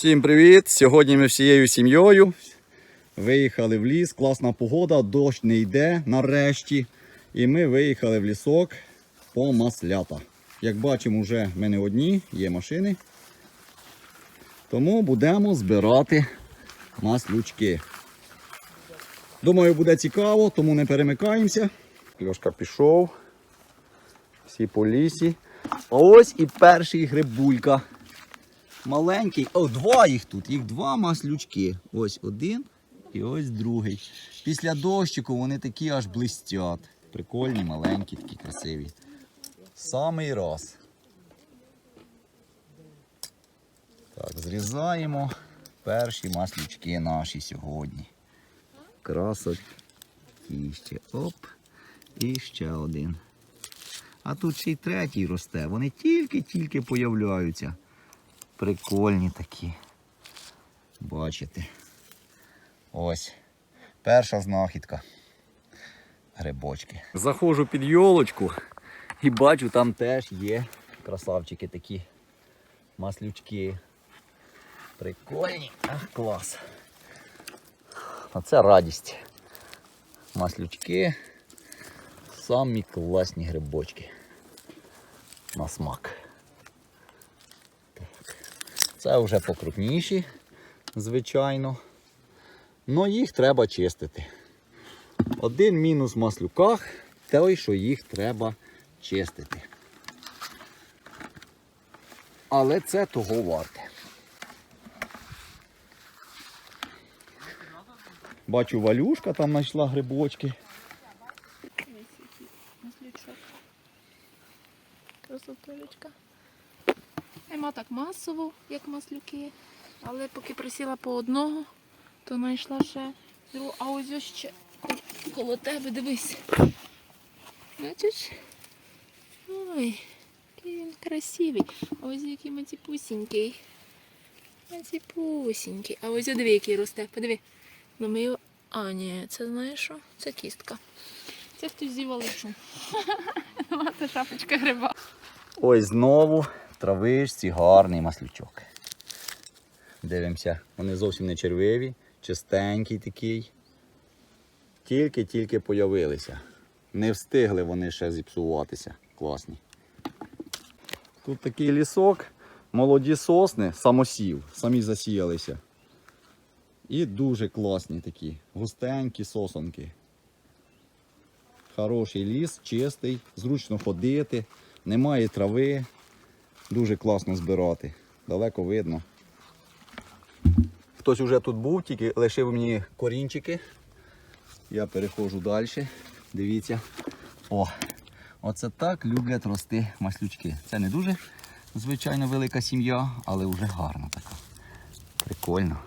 Всім привіт! Сьогодні ми всією сім'єю виїхали в ліс. Класна погода, дощ не йде нарешті. І ми виїхали в лісок по маслята. Як бачимо, вже ми не одні, є машини. Тому будемо збирати маслючки. Думаю, буде цікаво, тому не перемикаємося. Льошка пішов. Всі по лісі. А ось і перший грибулька. Маленький. О, два їх тут. Їх два маслючки. Ось один і ось другий. Після дощику вони такі аж блистять. Прикольні, маленькі, такі красиві. Самий раз. Так, зрізаємо перші маслючки наші сьогодні. Красоті ще. Оп. І ще один. А тут ще й третій росте. Вони тільки-тільки появляються. Прикольні такі. Бачите. Ось. Перша знахідка. Грибочки. Заходжу під йолочку і бачу, там теж є красавчики такі. Маслючки. Прикольні. Ах, клас. А це радість. Маслючки. Самі класні грибочки. На смак. Це вже покрупніші, звичайно. Но їх треба чистити. Один мінус в маслюках той, що їх треба чистити. Але це того варте. Бачу, валюшка там знайшла грибочки. Маслючок. Красотулечка. Нема так масово, як маслюки. Але поки присіла по одного, то знайшла ще другу. А ось ось ще коло тебе дивись. Бачиш? Ой, який він красивий. А ось який маціпусінький. Маціпусінький. А ось диви, який росте. Подиви. Ну ми. А, ні, це знаєш що? Це кістка. Це хтось з'їв лишу. Мати шапочка гриба. Ось знову в травичці гарний маслючок. Дивимося, вони зовсім не червиві, чистенький такий. Тільки-тільки появилися. Не встигли вони ще зіпсуватися. Класні. Тут такий лісок, молоді сосни, самосів, самі засіялися. І дуже класні такі, густенькі сосонки. Хороший ліс, чистий, зручно ходити, немає трави, дуже класно збирати, далеко видно. Хтось вже тут був, тільки лишив мені корінчики. Я переходжу далі. Дивіться. О, оце так люблять рости маслючки. Це не дуже, звичайно, велика сім'я, але вже гарна така. Прикольно.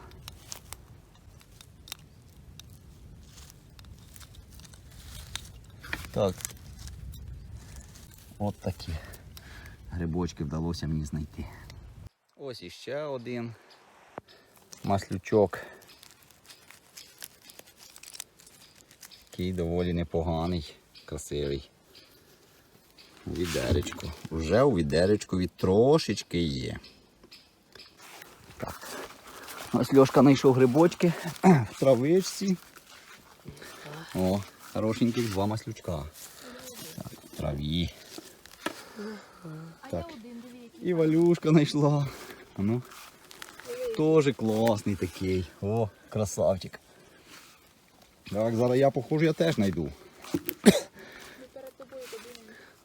Так. От такі грибочки вдалося мені знайти. Ось іще один маслючок. Такий доволі непоганий, красивий. У відеречку. Вже у відеречку від трошечки є. Так. Ось Льошка знайшов грибочки в травичці. О, хорошеньких два маслючка. Так, в траві. Так. І Валюшка знайшла. А Ну. Теж класний такий. О, красавчик. Так, зараз я похожу, я теж знайду.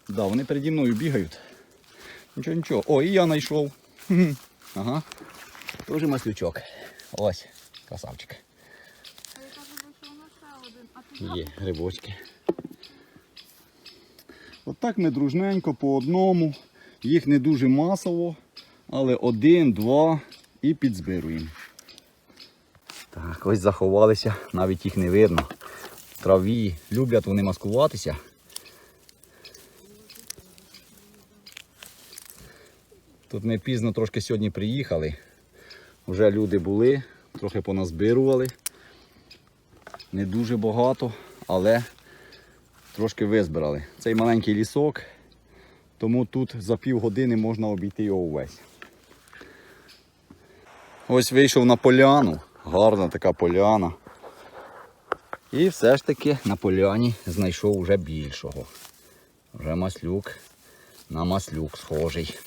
Да, вони переді мною бігають. Нічого, нічого. О, і я знайшов. Ага. Теж маслючок. Ось, красавчик. Є грибочки. От ми дружненько по одному. Їх не дуже масово, але один, два і підзбируємо. Так, ось заховалися, навіть їх не видно. Траві люблять вони маскуватися. Тут ми пізно трошки сьогодні приїхали. Вже люди були, трохи поназбирували. Не дуже багато, але трошки визбирали. Цей маленький лісок, тому тут за півгодини можна обійти його увесь. Ось вийшов на поляну. Гарна така поляна. І все ж таки на поляні знайшов уже більшого. Вже маслюк на маслюк схожий.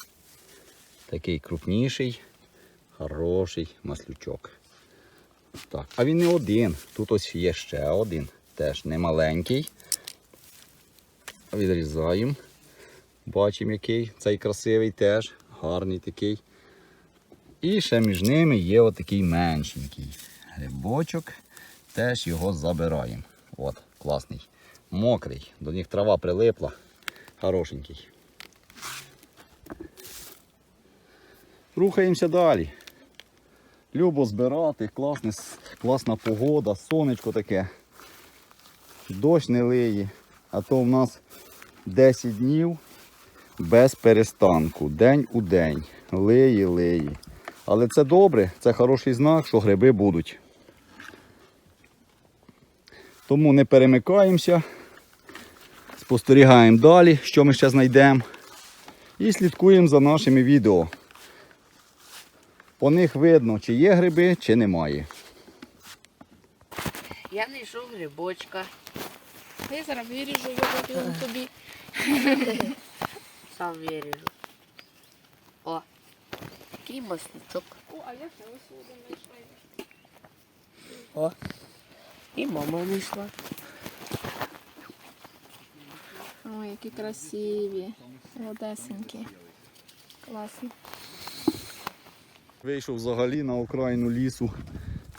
Такий крупніший, хороший маслючок. Так, а він не один. Тут ось є ще один. Теж не маленький. Відрізаємо. Бачимо, який цей красивий теж, гарний такий. І ще між ними є отакий меншенький грибочок. Теж його забираємо. От, класний. Мокрий. До них трава прилипла. Хорошенький. Рухаємося далі. Любо збирати, класне, класна погода, сонечко таке. Дощ не лиє. А то в нас 10 днів без перестанку, день у день. Лиє, лиє. Але це добре, це хороший знак, що гриби будуть. Тому не перемикаємося, спостерігаємо далі, що ми ще знайдемо. І слідкуємо за нашими відео. По них видно, чи є гриби, чи немає. Я знайшов грибочка. Я зараз виріжу його тобі. Сам виріжу. Такий маслючок. О, а я ще ось один знайшла. О. І мама знайшла. Ой, які красиві. Молодесенькі. Класно. Вийшов взагалі на окраїну лісу.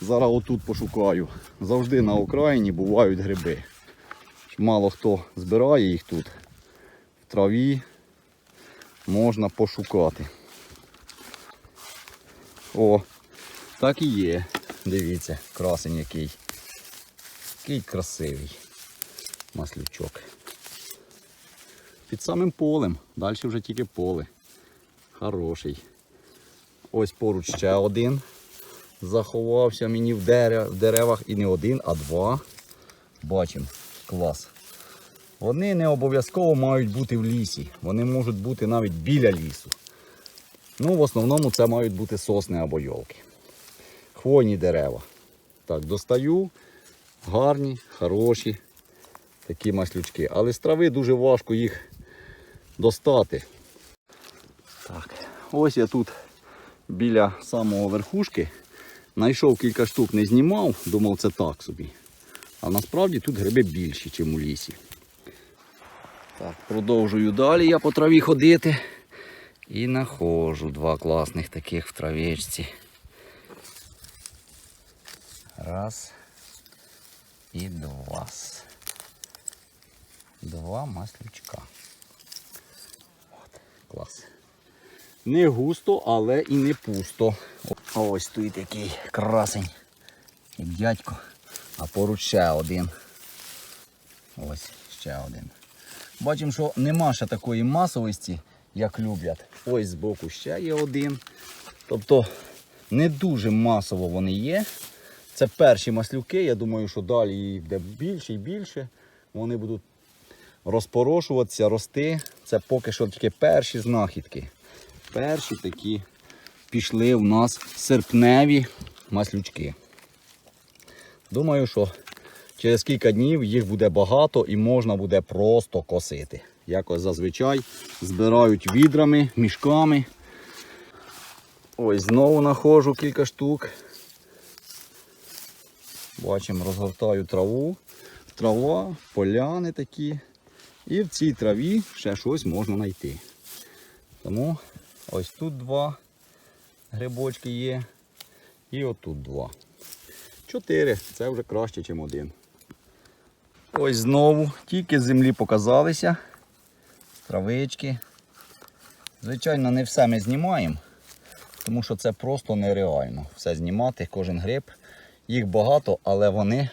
Зараз отут пошукаю. Завжди на окраїні бувають гриби. Мало хто збирає їх тут. В траві можна пошукати. О, так і є. Дивіться, красень який. Який красивий маслючок. Під самим полем. Далі вже тільки поле. Хороший. Ось поруч ще один. Заховався мені в, дерев, в деревах і не один, а два. Бачимо, клас. Вони не обов'язково мають бути в лісі. Вони можуть бути навіть біля лісу. Ну, в основному це мають бути сосни або йолки. Хвойні дерева. Так, достаю. Гарні, хороші такі маслючки. Але з трави дуже важко їх достати. Так, ось я тут біля самого верхушки. Знайшов кілька штук, не знімав, думав це так собі. А насправді тут гриби більші, ніж у лісі. Так, продовжую далі я по траві ходити. І знаходжу два класних таких в травичці. Раз і два. Два маслючка. От, клас. Не густо, але і не пусто. Ось стоїть такий красень, дядько. А поруч ще один. Ось ще один. Бачимо, що нема ще такої масовості, як люблять. Ось збоку ще є один. Тобто не дуже масово вони є. Це перші маслюки. Я думаю, що далі їх буде більше і більше. Вони будуть розпорошуватися, рости. Це поки що тільки перші знахідки. Перші такі пішли в нас серпневі маслючки. Думаю, що через кілька днів їх буде багато і можна буде просто косити. Якось зазвичай збирають відрами, мішками. Ось знову знаходжу кілька штук. Бачимо, розгортаю траву. Трава, поляни такі. І в цій траві ще щось можна знайти. Тому ось тут два грибочки є. І отут два. Чотири. Це вже краще, ніж один. Ось знову тільки з землі показалися. Травички. Звичайно, не все ми знімаємо, тому що це просто нереально. Все знімати, кожен гриб. Їх багато, але вони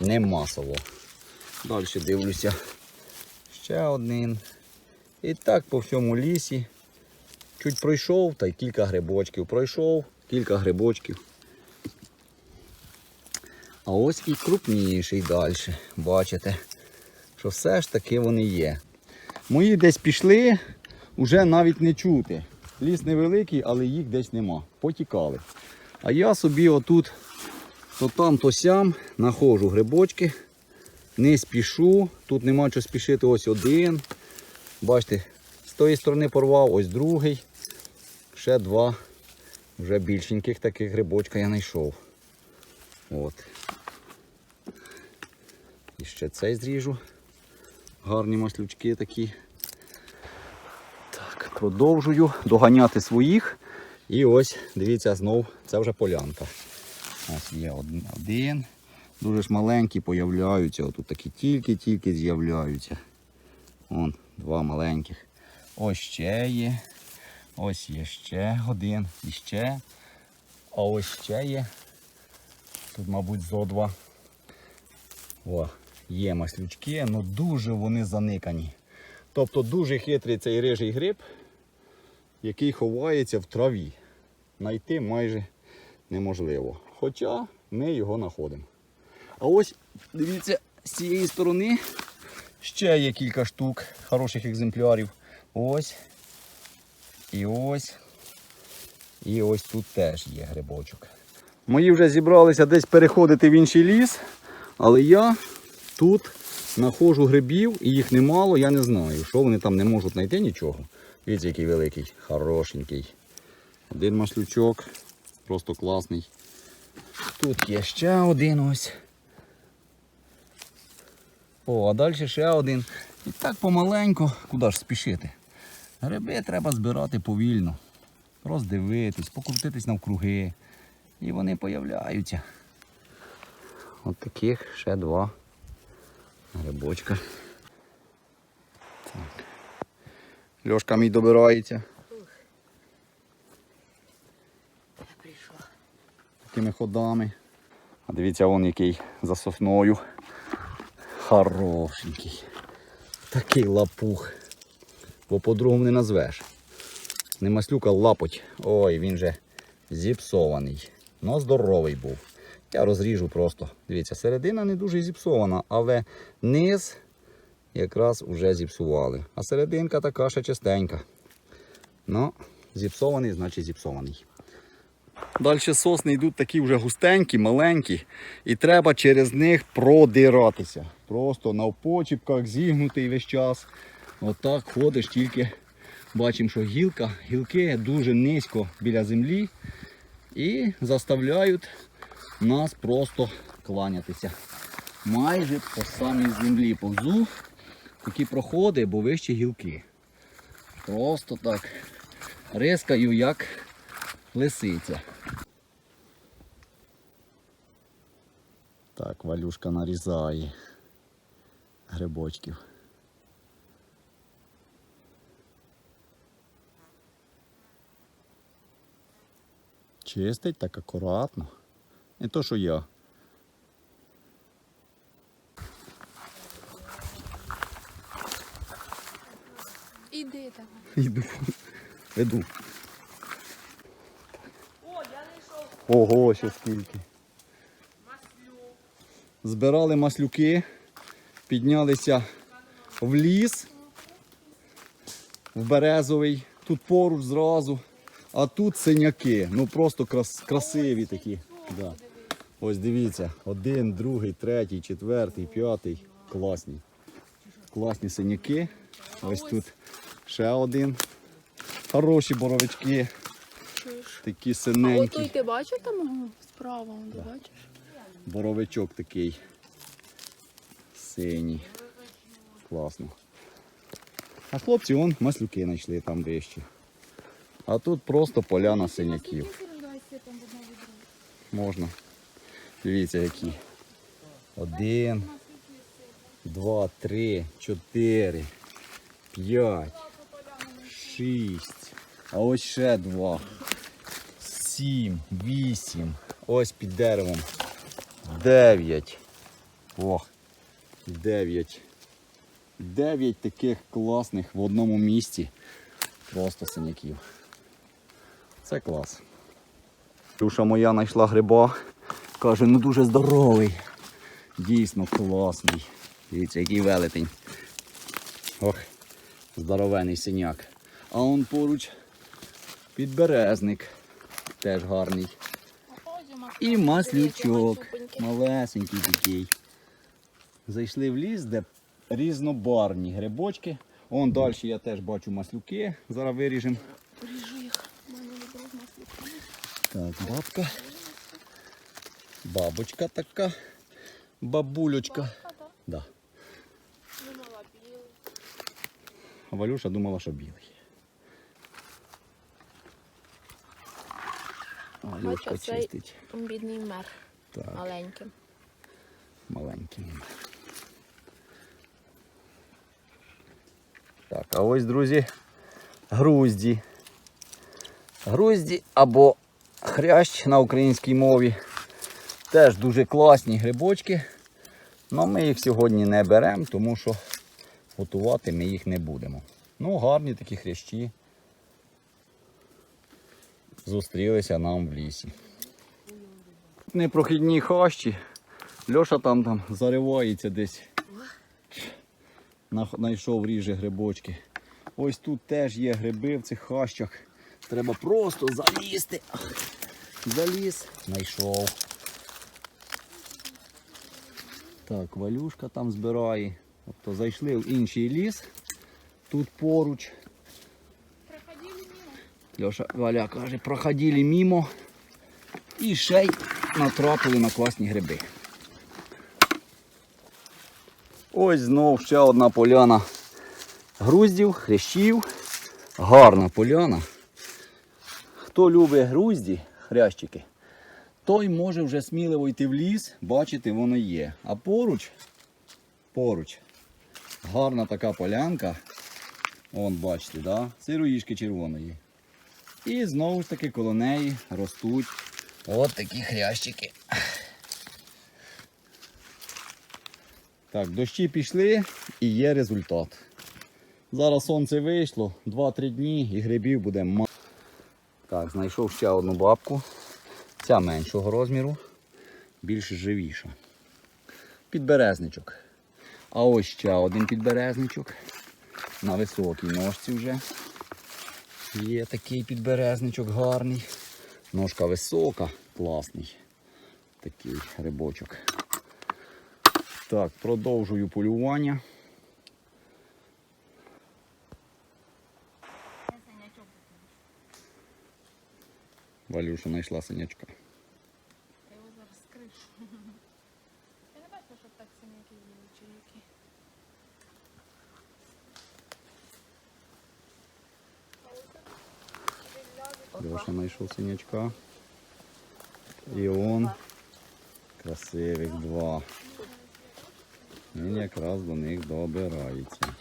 не масово. Далі дивлюся. Ще один. І так по всьому лісі. Чуть пройшов, та й кілька грибочків. Пройшов, кілька грибочків. А ось і крупніший далі. Бачите, що все ж таки вони є. Мої десь пішли, вже навіть не чути. Ліс невеликий, але їх десь нема. Потікали. А я собі отут, то там, то сям, знаходжу грибочки, не спішу. Тут нема чого спішити, ось один. Бачите, з тої сторони порвав, ось другий. Ще два вже більшеньких таких грибочка я знайшов. От. І ще цей зріжу. Гарні маслючки такі. Так, продовжую доганяти своїх. І ось, дивіться, знов це вже полянка. Ось є один. Дуже ж маленькі появляються. Отут такі тільки-тільки з'являються. Вон, два маленьких. Ось ще є. Ось є ще один. І ще. А ось ще є. Тут, мабуть, зо два. О, є маслючки, але дуже вони заникані. Тобто дуже хитрий цей рижий гриб, який ховається в траві. Найти майже неможливо. Хоча ми його знаходимо. А ось, дивіться, з цієї сторони ще є кілька штук хороших екземплярів. Ось. І ось. І ось тут теж є грибочок. Мої вже зібралися десь переходити в інший ліс, але я тут знаходжу грибів і їх немало, я не знаю, що вони там не можуть знайти нічого. Дивіться, який великий, хорошенький. Один маслючок, просто класний. Тут є ще один ось. О, а далі ще один. І так помаленьку, куди ж спішити? Гриби треба збирати повільно, роздивитись, покрутитись навкруги. І вони появляються. От таких ще два грибочка. Так. Льошка мій добирається Я прийшла. такими ходами. А дивіться, вон який за сосною. Хорошенький. Такий лапух. Бо по-другому не назвеш. Не маслюка лапоть. Ой, він же зіпсований. Ну, здоровий був. Я розріжу просто. Дивіться, середина не дуже зіпсована, але низ якраз уже зіпсували. А серединка така ще чистенька. Ну, зіпсований, значить зіпсований. Далі сосни йдуть такі вже густенькі, маленькі, і треба через них продиратися. Просто на почіпках зігнутий весь час. Отак ходиш, тільки бачимо, що гілка, гілки дуже низько біля землі і заставляють нас просто кланятися. Майже по самій землі повзу такі проходи, бо вище гілки. Просто так рискаю, як лисиця. Так, Валюшка нарізає грибочків. Чистить так акуратно. Не то, що я. Іди давай. Йду. Веду. Ого, ще скільки. Збирали маслюки, піднялися в ліс, в березовий, тут поруч зразу, а тут синяки. Ну просто крас, красиві такі. Да. Ось дивіться, один, другий, третій, четвертий, п'ятий. Класні. Класні синяки. Ось тут ще один. Хороші боровички, такі А синенькі. отой ти бачив там справа, он, ти бачиш? Боровичок такий. Синій. Класно. А хлопці вон маслюки знайшли там вище. А тут просто поляна синяків. Можна. Дивіться які. Один, два, три, чотири, п'ять, шість. А ось ще два. Сім, вісім. Ось під деревом. Дев'ять. Ох. Дев'ять. Дев'ять таких класних в одному місці. Просто синяків. Це клас. Люша моя знайшла гриба. Каже, ну дуже здоровий. Дійсно класний. Дивіться, який велетень. Ох, здоровений синяк. А он поруч підберезник. Теж гарний. І маслючок. Малесенький такий. Зайшли в ліс, де різнобарвні грибочки. Вон далі я теж бачу маслюки. Зараз виріжемо. Їх. Так, бабка. Бабочка така. Бабулечка. Да. А Валюша думала, що білий. Валюшка чистить. Бідний мер. Так, Маленьким. маленький. Так, а ось, друзі, грузді. Грузді або хрящ на українській мові. Теж дуже класні грибочки. Але ми їх сьогодні не беремо, тому що готувати ми їх не будемо. Ну, гарні такі хрящі. Зустрілися нам в лісі. Непрохідні хащі. Льоша там, там заривається десь. Знайшов ріже грибочки. Ось тут теж є гриби в цих хащах. Треба просто залізти. Заліз, знайшов. Так, Валюшка там збирає. Тобто зайшли в інший ліс. Тут поруч. Льоша Валя каже, проходили мимо і ще й натрапили на класні гриби. Ось знов ще одна поляна груздів, хрящів. Гарна поляна. Хто любить грузді, хрящики, той може вже сміливо йти в ліс, бачити, воно є. А поруч, поруч, гарна така полянка. Вон, бачите, да? сироїшки червоної. І знову ж таки коло неї ростуть от такі хрящики. Так, дощі пішли і є результат. Зараз сонце вийшло, 2-3 дні і грибів буде мало. Так, знайшов ще одну бабку. Ця меншого розміру, більш живіша. Підберезничок. А ось ще один підберезничок. На високій ножці вже. Є такий підберезничок гарний. Ножка висока, класний. Такий грибочок. Так, продовжую полювання. Валюша знайшла синячка. Я його зараз скришу. Я не бачу, щоб так синяки їли чи які. Леша знайшов синячка. І он красивих два. Він якраз до них добирається.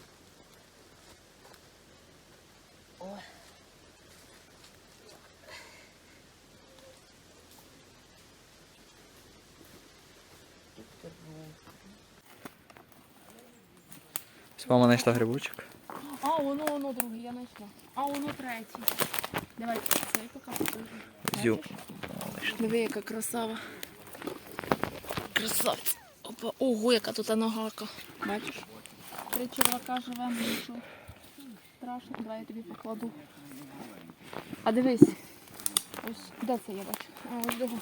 Мама знайшла грибочок. А, воно, воно другий, я знайшла. А, воно третій. Давай цей поки покажу. Диви, яка красава. Красавець. Опа. Ого, яка тут нагарка. Бачиш? Три червака живемо, нічого. Страшно, давай я тобі покладу. А дивись. Ось де це я бачу? А, ось дого.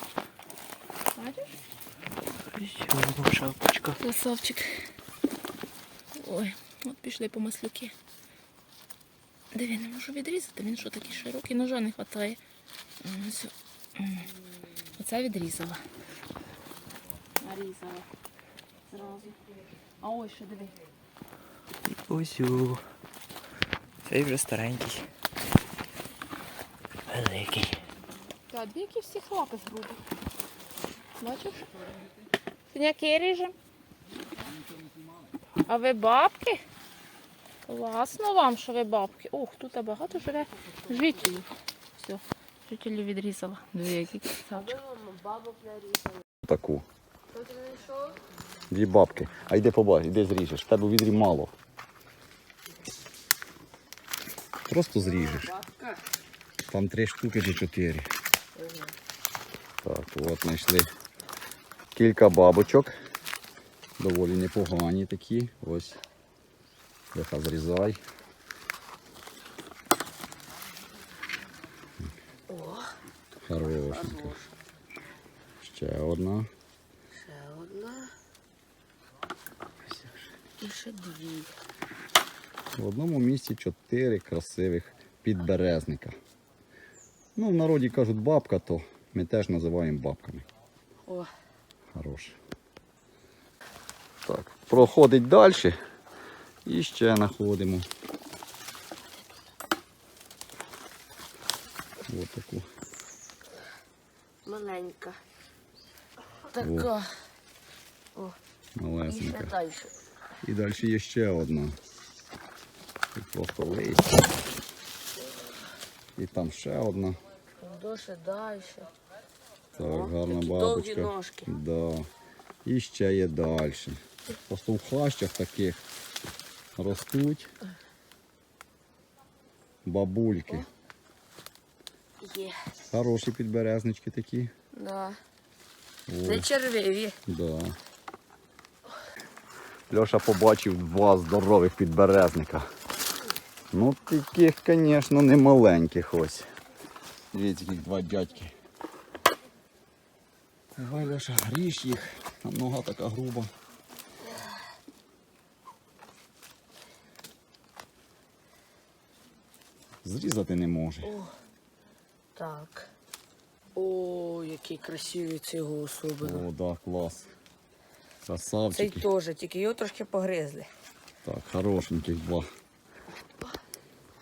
Бачиш? Красавчик. Ой, от пішли по маслюки. Диви, не можу відрізати, він що такий широкий, ножа не вистачає. Оце відрізала. Нарізала. Зразу. А ось що диви. Узю. Цей вже старенький. Великий. Так, дві які всі хлопи грубі. Бачиш? Синяки ріжем. А ви бабки? Класно вам, що ви бабки. Ух, тут багато живе жителів. Все, жителів відрізала. Дві які красавчик. Таку. Дві бабки. А йди побач, йди зріжеш. В тебе у відрі мало. Просто зріжеш. Там три штуки чи чотири. Так, от знайшли кілька бабочок. Доволі непогані такі. Ось. Леха зрізай. Хорошенько. Ще одна. Ще одна. І ще дві. В одному місці чотири красивих підберезника. Ну, в народі кажуть бабка, то ми теж називаємо бабками. О, Хороше. Так, проходить далі. І ще знаходимо. Ось таку. маленька. Така. О, Малесенька. далі. І далі є ще одна. Тут просто листя. І там ще одна. До ще далі. Так, гарна бабочка. довгі ножки. Да. І ще є далі. Просто в хащах таких ростуть бабульки. Є. Хороші підберезнички такі. Да. Не червиві. да. Льоша побачив два здорових підберезника. Ну, таких, звісно, не маленьких ось. Дивіться, яких два дядьки. Давай, Леша, гріш їх. Там нога така груба. Зрізати не може. Так. О, який красивий цього особливо. О, да, клас. Цей теж, тільки його трошки погризли. Так, хорошеньких два.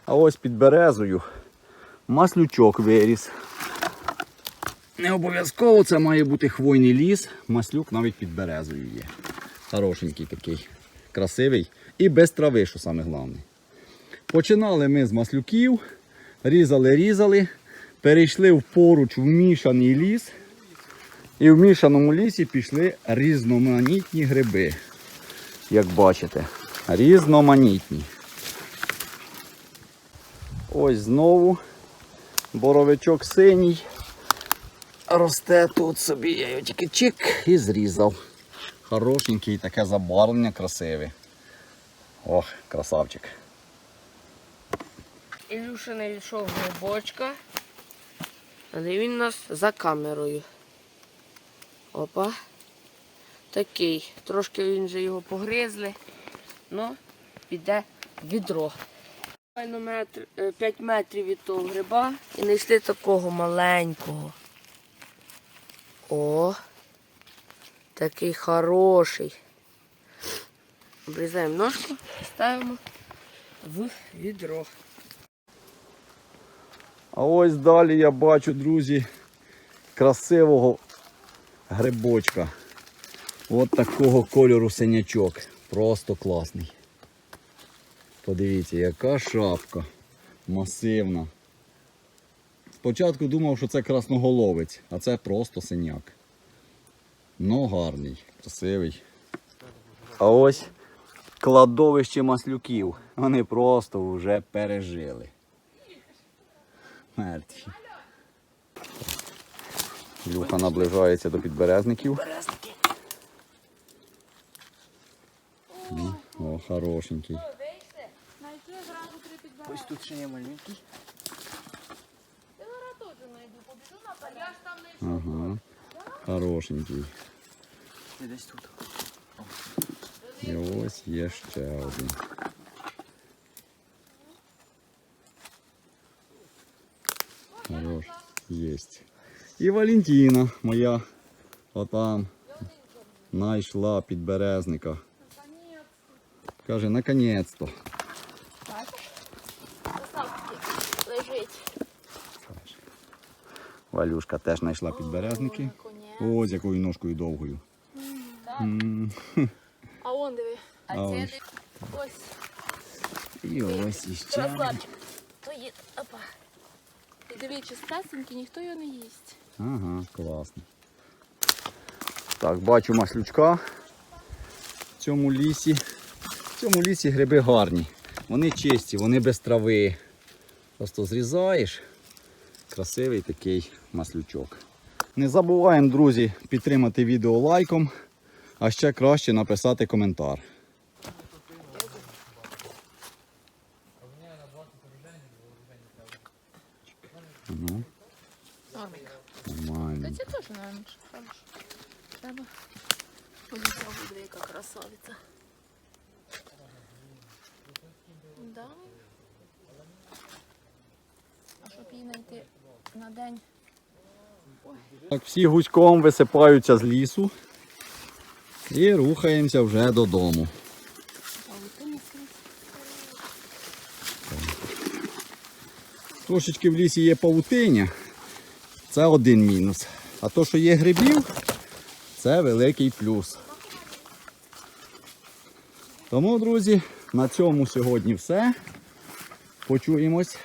А ось під березою маслючок виріс. Не обов'язково це має бути хвойний ліс. Маслюк навіть під березою є. Хорошенький такий, красивий і без трави, що саме головне. Починали ми з маслюків, різали, різали, перейшли поруч в мішаний ліс. І в мішаному лісі пішли різноманітні гриби як бачите, різноманітні. Ось знову боровичок синій. Росте тут собі, я його тільки чик і зрізав. Хорошенький, таке забарвлення красиве. Ох, красавчик. Ілюша знайшов грибочка. Але він у нас за камерою. Опа. Такий. Трошки він же його погризли. Ну, піде відро. Метр, 5 метрів від того гриба і знайшли такого маленького. О, такий хороший. Обрізаємо ножку, ставимо в відро. А ось далі я бачу, друзі, красивого грибочка. От такого кольору синячок. Просто класний. Подивіться, яка шапка масивна. Спочатку думав, що це красноголовець, а це просто синяк. Ну гарний, красивий. А ось кладовище маслюків. Вони просто вже пережили. Мертві. Люха наближається до підберезників. О, хорошенький. Ось тут ще є маленький. Ага. Хорошенький. І десь тут. І ось є ще один. Хорош. Єсть. І Валентина моя отам знайшла підберезника. Каже, наконець-то. Валюшка теж знайшла підберезники. Ось якою ножкою довгою. А он диви. А це ось. І ось іще. один. красавчик. То є. Опа. І диви, чистесенький, ніхто його не їсть. Ага, класно. Так, бачу маслючка в цьому лісі. В цьому лісі гриби гарні. Вони чисті, вони без трави. Просто зрізаєш. Красивий такий маслючок. Не забуваємо, друзі, підтримати відео лайком, а ще краще написати коментар. Ну, Нормально. Це теж, мабуть, хорошо. Треба. Буде яка красавиця. Да. А щоб її знайти на день. Так, всі гуськом висипаються з лісу і рухаємося вже додому. Трошечки в лісі є павутиня, це один мінус. А то, що є грибів, це великий плюс. Тому, друзі, на цьому сьогодні все. Почуємось.